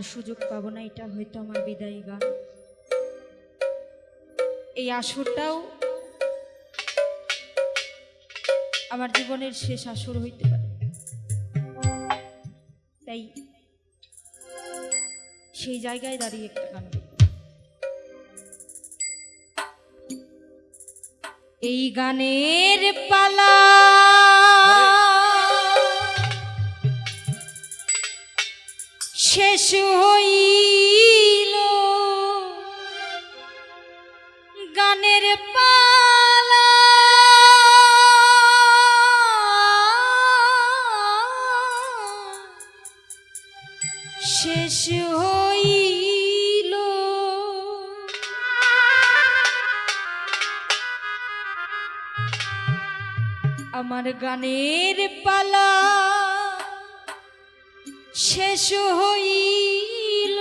আর সুযোগ পাবো না, এটা হয়তো আমার বিদায়ী গান। এই আসরটাও আমার জীবনের শেষ আসর হইতে পারে। তাই সেই জায়গায় দাঁড়িয়ে একটা গান এই গানের পালা হইল। গানের শেষ হইল। আমার গানের পালা। শেষ হইল।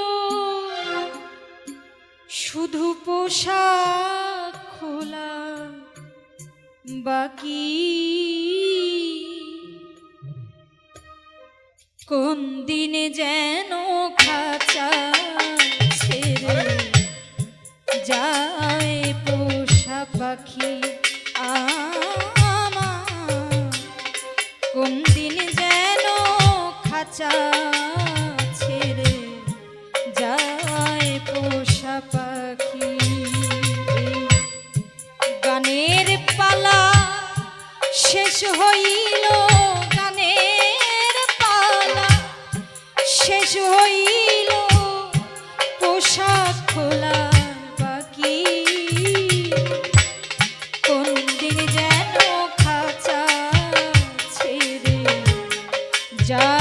শুধু পোশাক খোলা বাকি কোন দিনে যেন হইল গানের পালা। শেষ হইল পোশাক খোলা বাকি। কোন যেন খাঁচা ছেড়ে যায়।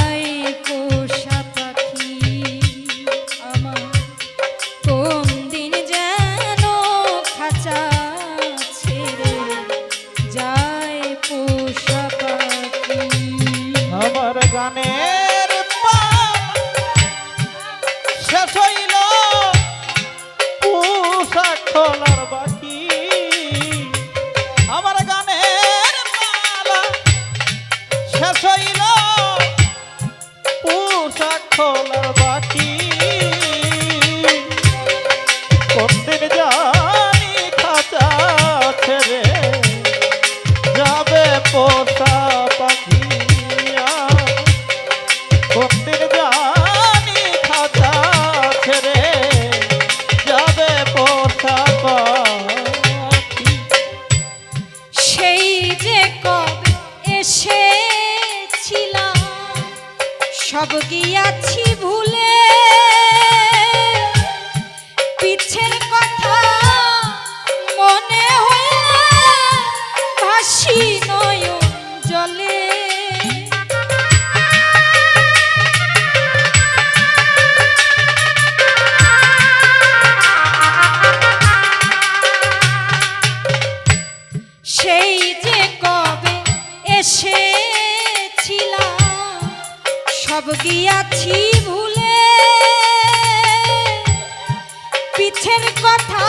পিছের কথা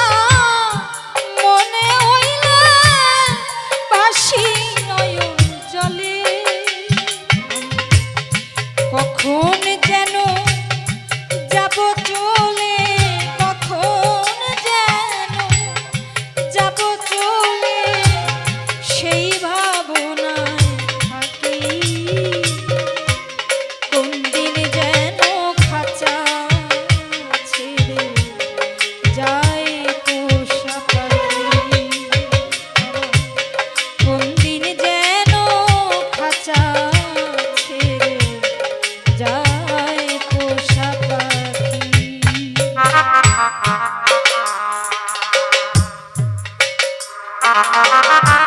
Música